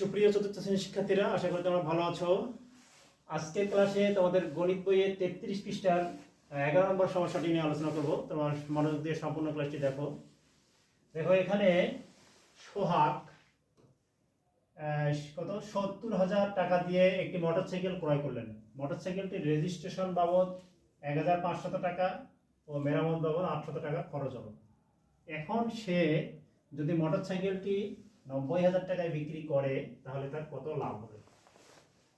সুপ্রিয় চতুর্থ শ্রেণির শিক্ষার্থীরা, আশা করি তোমরা ভালো আছো। আজকের ক্লাসে তোমাদের গণিত বইয়ের তেত্রিশ পৃষ্ঠার এগারো নম্বর সমস্যাটি নিয়ে আলোচনা করব। তোমার মনোযোগ দিয়ে সম্পূর্ণ ক্লাসটি দেখো। দেখো, এখানে সোহাগ কত? সত্তর হাজার টাকা দিয়ে একটি মোটরসাইকেল ক্রয় করলেন। মোটরসাইকেলটির রেজিস্ট্রেশন বাবদ এক হাজার পাঁচশত টাকা ও মেরামত বাবদ আটশত টাকা খরচ হলো। এখন সে যদি মোটরসাইকেলটি নব্বই হাজার টাকায় বিক্রি করে, তাহলে তার কত লাভ হবে?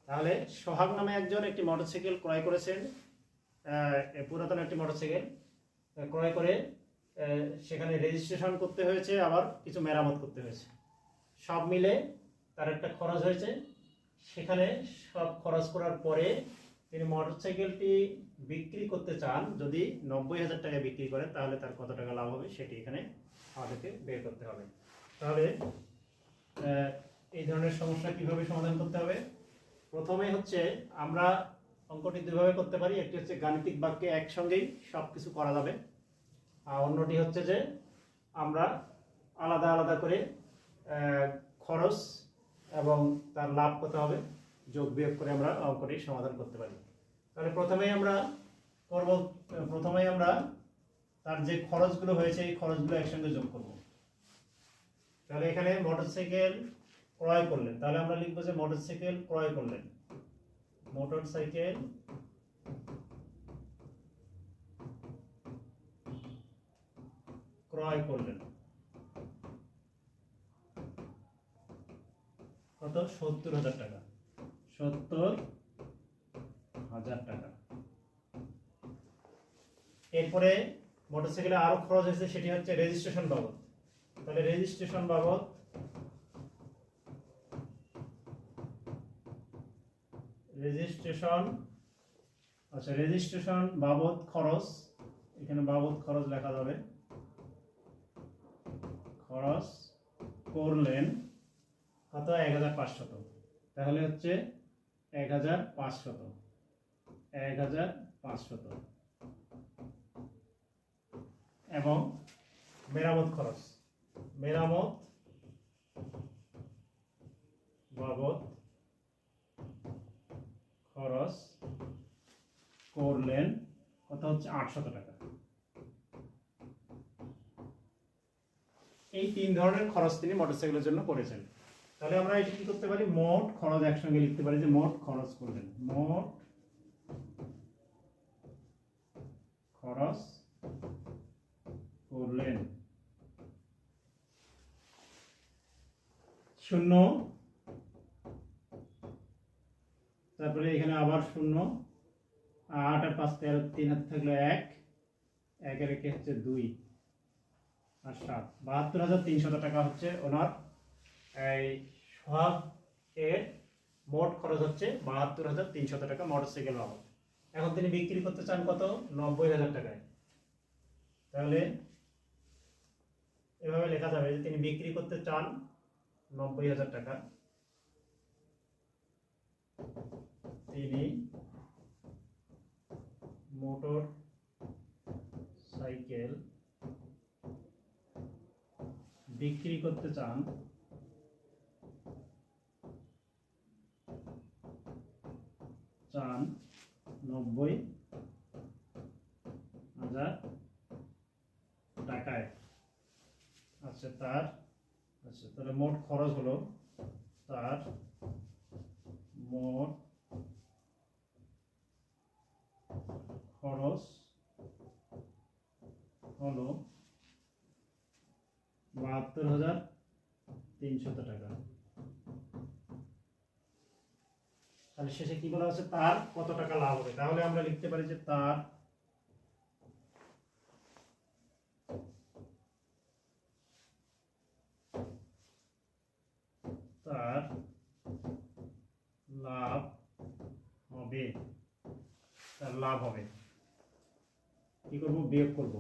তাহলে সোহাগ নামে একজন একটি মোটরসাইকেল ক্রয় করেছেন পুরাতন একটি মোটরসাইকেল। ক্রয় করে সেখানে রেজিস্ট্রেশন করতে হয়েছে, আবার কিছু মেরামত করতে হয়েছে। সব মিলে তার একটা খরচ হয়েছে। সেখানে সব খরচ করার পরে তিনি মোটরসাইকেলটি বিক্রি করতে চান, যদি নব্বই হাজার টাকায় বিক্রি করেন তাহলে তার কত টাকা লাভ হবে, সেটি এখানে আমাদেরকে বের করতে হবে। তাহলে এই ধরনের সমস্যা কীভাবে সমাধান করতে হবে? প্রথমে হচ্ছে আমরা অঙ্কটি দুইভাবে করতে পারি। একটি হচ্ছে গাণিতিক বাক্যে একসঙ্গেই সব কিছু করা যাবে। আর অন্যটি হচ্ছে যে আমরা আলাদা আলাদা করে খরচ এবং তার লাভ কত হবে যোগ বিয়োগ করে আমরা অঙ্কটি সমাধান করতে পারি। তাহলে প্রথমেই আমরা করব, প্রথমেই আমরা তার যে খরচগুলো হয়েছে, এই খরচগুলো একসঙ্গে যোগ করব। তাহলে এখানে মোটরসাইকেল ক্রয় করলেন। তাহলে আমরা লিখব যে মোটরসাইকেল ক্রয় করলেন। মোটরসাইকেল ক্রয় করলেন। কত? সত্তর হাজার টাকা। সত্তর হাজার টাকা। এরপরে মোটরসাইকেলে আরও খরচ হয়েছে, সেটি হচ্ছে রেজিস্ট্রেশন বাবদ। তাহলে রেজিস্ট্রেশন বাবদ রেজিস্ট্রেশন আচ্ছা রেজিস্ট্রেশন বাবদ খরচ, এখানে বাবদ খরচ লেখা যাবে। খরচ করলেন কত? এক হাজার পাঁচশত। তাহলে হচ্ছে এক হাজার পাঁচশত। এক হাজার পাঁচশত। এবং মেরামত খরচ। মেরামত, বাবদ, খরচ করলেন কত হচ্ছে আটশত টাকা। এই তিন ধরনের খরচ তিনি মোটরসাইকেলের জন্য করেছেন। তাহলে আমরা এটা কি করতে পারি? মোট খরচ একসঙ্গে লিখতে পারি যে মোট খরচ করলেন মোট খরচ করলেন শূন্য। তারপরে এখানে আবার শূন্য। আট আর পাঁচ তেরো, তিন হাতে থাকল এক। একের একে হচ্ছে দুই আর সাত। বাহাত্তর হাজার তিনশত টাকা হচ্ছে ওনার। এই সোহাগ এর মোট খরচ হচ্ছে বাহাত্তর হাজার তিনশত টাকা মোটরসাইকেল বাবদ। এখন তিনি বিক্রি করতে চান কত? নব্বই হাজার টাকায়। তাহলে এভাবে লেখা যাবে যে তিনি বিক্রি করতে চান নব্বই হাজার টাকা। তিনি মোটর সাইকেল বিক্রি করতে চান। চান নব্বই হাজার টাকায়। আচ্ছা তার আচ্ছা তাহলে মোট খরচ হলো তার মোট খরচ হলো বাহাত্তর হাজার তিনশত টাকা। তাহলে শেষে কি বলা আছে তার কত টাকা লাভ হবে? তাহলে আমরা লিখতে পারি যে তার তার লাভ হবে। তার লাভ হবে। কি করব? বিয়োগ করব।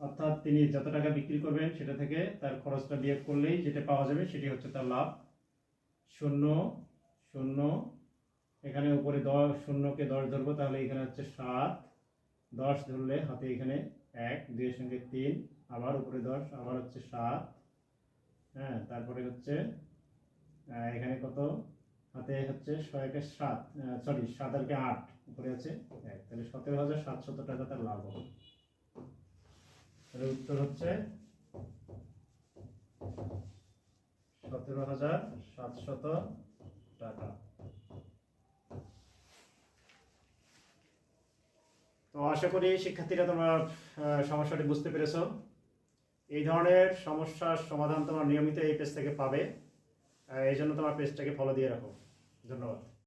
অর্থাৎ তিনি যত টাকা বিক্রি করবেন, সেটা থেকে তার খরচটা বিয়োগ করলেই যেটা পাওয়া যাবে, সেটি হচ্ছে তার লাভ। শূন্য শূন্য, এখানে উপরে দশ, শূন্যকে দশ ধরবো, তাহলে এখানে হচ্ছে সাত। দশ ধরলে হাতে এখানে এক, দুইয়ের সঙ্গে তিন, আবার উপরে দশ, আবার হচ্ছে সাত। হ্যাঁ তারপরে হচ্ছে এখানে কত? হাতে হচ্ছে ছয় একে সাত সরি সাত আর কে আট, উপরে আছে এক। তাহলে সতেরো হাজার সাতশত টাকা তার লাভ হবে। তাহলে উত্তর হচ্ছে সতেরো হাজার সাতশত টাকা। তো আশা করি শিক্ষার্থীরা তোমরা সমস্যাটি বুঝতে পেরেছ। এই ধরনের সমস্যার সমাধান তোমরা নিয়মিত এই পেজ থেকে পাবে। এই জন্য তোমার পেজটাকে ফলো দিয়ে রাখো। ধন্যবাদ।